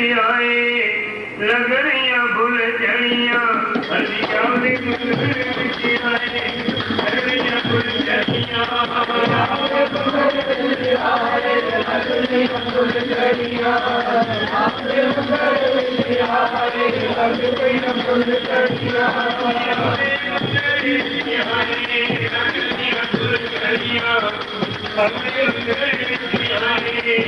ਨਹੀਂ ਆਏ, ਨਗਰੀਆਂ ਭੁੱਲ ਜਣੀਆਂ। ਅਸੀਂ ਆਉਂਦੇ ਗੁਰੂ ਵਿੱਚ ਆਏ, ਨਗਰੀਆਂ ਭੁੱਲ ਜਣੀਆਂ। ਨਗਰੀਆਂ ਭੁੱਲ ਜਣੀਆਂ। ਨਗਰੀਆਂ ਭੁੱਲ ਜਣੀਆਂ। ਨਗਰੀਆਂ ਭੁੱਲ ਜਣੀਆਂ। ਨਗਰੀਆਂ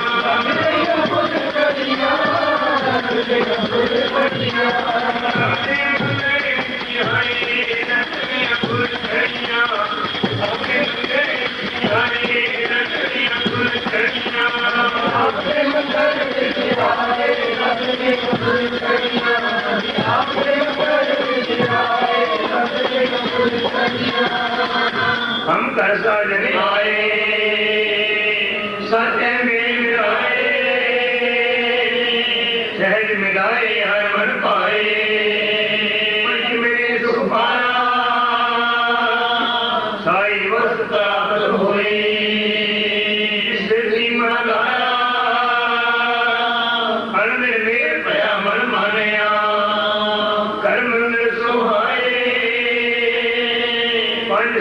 ਹਮ ਕਰਸਾ ਜਨੀ ਆਏ ਸਤਿ ਮੇਲ ਆਏ ਸਹਿਜ ਮਿਲਾਏ ਹਰ ਮਨ ਪਾਏ ਪੰਜ ਮੇਰੇ ਸੁਖ ਪਾਇਆ ਸਾਈ ਵਸਤ ਪ੍ਰਾਪਤ ਹੋਈ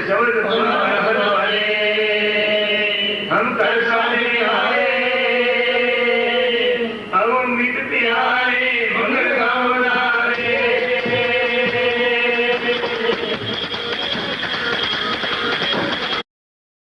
ਸਬਦ ਸੁਣਾ ਰਹਿਣ ਵਾਲੇ ਹਮ ਕਰ ਸਾਰੇ